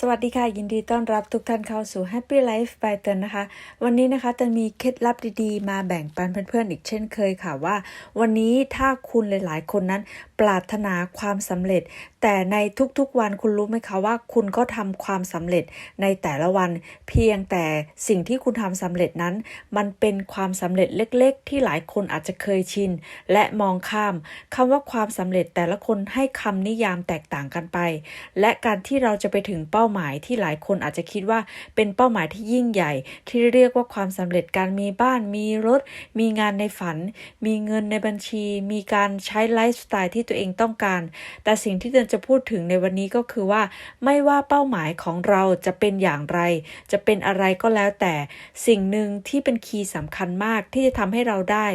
สวัสดีค่ะ ยินดีต้อนรับทุกท่านเข้าสู่ Happy Life by เตนนะคะ วันนี้นะคะเตนมีเคล็ดลับดีๆ มาแบ่งปันเพื่อนๆ อีกเช่นเคยค่ะว่า วันนี้ถ้าคุณหลายๆ คนนั้นปรารถนาความสำเร็จ แต่ในทุกๆวันคุณรู้ไหมคะว่า คุณก็ทำความสำเร็จในแต่ละวัน เพียงแต่สิ่งที่คุณทำสำเร็จนั้น มันเป็นความสำเร็จเล็กๆ ที่หลายคนอาจจะเคยชิน และมองข้ามคำว่าความสำเร็จแต่ละคนให้คำนิยามแตกต่างกันไป และการที่เราจะไปถึงเป้าาหมายที่หลายคนอาจจะคิดว่าเป็นเป้าหมายที่ยิ่งใหญ่ ที่เรียกว่าความสำเร็จการมีบ้าน มีรถ มีงานในฝัน มีเงินในบัญชี มีการใช้ไลฟ์สไตล์ที่ตัวเองต้องการ แต่สิ่งที่เดินจะพูดถึงในวันนี้ก็คือว่า ไม่ว่าเป้าหมายของเราจะเป็นอย่างไร จะเป็นอะไรก็แล้วแต่สิ่งหนึ่งที่เป็นคีย์สำคัญมากที่จะทำให้เราได้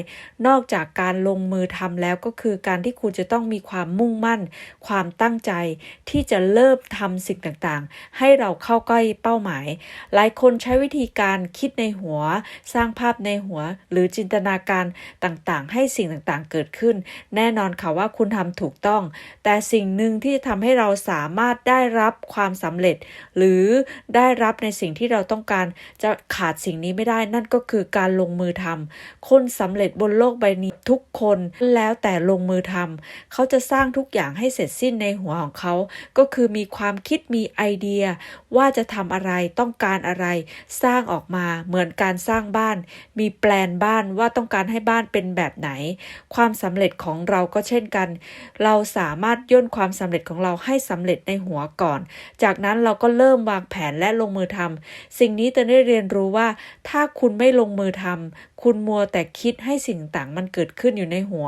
นอกจากการลงมือทำแล้วก็คือการที่คุณจะต้องมีความมุ่งมั่น ความตั้งใจที่จะเริ่มทำสิ่งต่างๆให้เราเข้าใกล้เป้าหมาย หลายคนใช้วิธีการคิดในหัว สร้างภาพในหัว หรือจินตนาการต่างๆ ให้สิ่งต่างๆ เกิดขึ้น แน่นอนค่ะว่าคุณทำถูกต้อง แต่สิ่งหนึ่งที่จะทำให้เราสามารถได้รับความสำเร็จ หรือได้รับในสิ่งที่เราต้องการจะขาดสิ่งนี้ไม่ได้ นั่นก็คือการลงมือทำคนสำเร็จบนโลกใบนี้ทุกคนแล้วแต่ลงมือทำเขาจะสร้างทุกอย่างให้เสร็จสิ้นในหัวของเขา ก็คือมีความคิดมีไอเดียว่าจะทำอะไรต้องการอะไร สร้างออกมาเหมือนการสร้างบ้าน มีแปลนบ้านว่าต้องการให้บ้านเป็นแบบไหน ความสำเร็จของเราก็เช่นกัน เราสามารถย่นความสำเร็จของเราให้สำเร็จในหัวก่อน จากนั้นเราก็เริ่มวางแผนและลงมือทำสิ่งนี้จะได้เรียนรู้ว่า ถ้าคุณไม่ลงมือทำ คุณมัวแต่คิดให้สิ่งต่างมันเกิดขึ้นอยู่ในหัว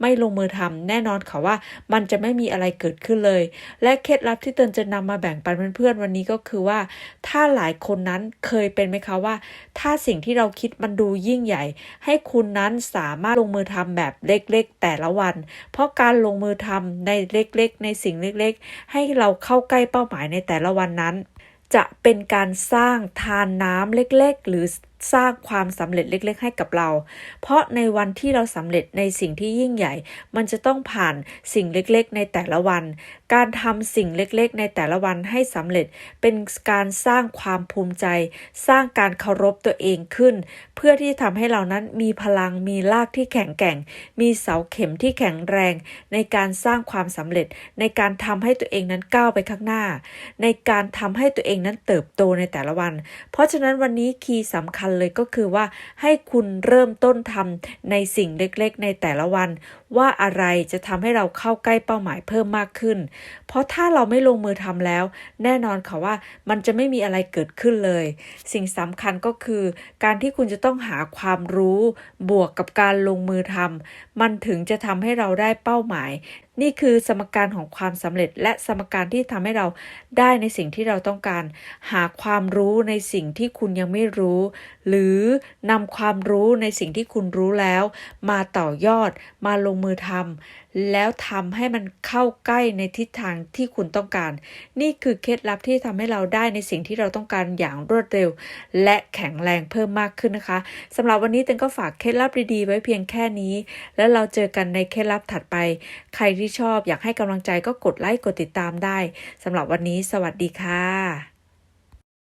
ไม่ลงมือทำแน่นอนค่ะว่ามันจะไม่มีอะไรเกิดขึ้นเลย และเคล็ดลับที่เตินจะนำมาแบ่งปันเพื่อนๆวันนี้ก็คือว่า ถ้าหลายคนนั้นเคยเป็นไหมคะว่า ถ้าสิ่งที่เราคิดมันดูยิ่งใหญ่ ให้คุณนั้นสามารถลงมือทำแบบเล็กๆ แต่ละวัน เพราะการลงมือทำในเล็กๆ ในสิ่งเล็กๆ ให้เราเข้าใกล้เป้าหมายในแต่ละวันนั้นจะเป็นการสร้างทานน้ำเล็กๆ หรือ สร้างความสำเร็จเล็ก ๆ ให้กับเรา เพราะในวันที่เราสำเร็จในสิ่งที่ยิ่งใหญ่ มันจะต้องผ่านสิ่งเล็กๆ ในแต่ละวัน การทำสิ่งเล็กๆ ในแต่ละวันให้สำเร็จ เป็นการสร้างความภูมิใจ สร้างการเคารพตัวเองขึ้น เพื่อที่จะทำให้เรานั้นมีพลังมีรากที่แข็งแกร่ง มีเสาเข็มที่แข็งแรง ในการสร้างความสำเร็จ ในการทำให้ตัวเองนั้นก้าวไปข้างหน้า ในการทำให้ตัวเองนั้นเติบโตในแต่ละวัน เพราะฉะนั้นวันนี้คีย์สำคัญเลยก็คือว่าให้คุณเริ่มต้นทำในสิ่งเล็กๆ ในแต่ละวัน ว่าอะไรจะทำให้เราเข้าใกล้เป้าหมายเพิ่มมากขึ้น เพราะถ้าเราไม่ลงมือทำแล้ว แน่นอนค่ะว่ามันจะไม่มีอะไรเกิดขึ้นเลย สิ่งสำคัญก็คือ การที่คุณจะต้องหาความรู้ บวกกับการลงมือทำมันถึงจะทำให้เราได้เป้าหมาย นี่คือสมการของความสำเร็จ และสมการที่ทำให้เราได้ในสิ่งที่เราต้องการ หาความรู้ในสิ่งที่คุณยังไม่รู้ หรือนำความรู้ในสิ่งที่คุณรู้แล้ว มาต่อยอดมาลงมือทำแล้วทำให้มันเข้าใกล้ในทิศทางที่คุณต้องการ นี่คือเคล็ดลับที่ทำให้เราได้ในสิ่งที่เราต้องการอย่างรวดเร็ว และแข็งแรงเพิ่มมากขึ้นนะคะสำหรับวันนี้เต็นก็ฝากเคล็ดลับดีๆ ไว้เพียงแค่นี้ แล้วเราเจอกันในเคล็ดลับถัดไป ใครที่ชอบอยากให้กำลังใจก็กดไลค์กดติดตามได้สำหรับวันนี้ สวัสดีค่ะ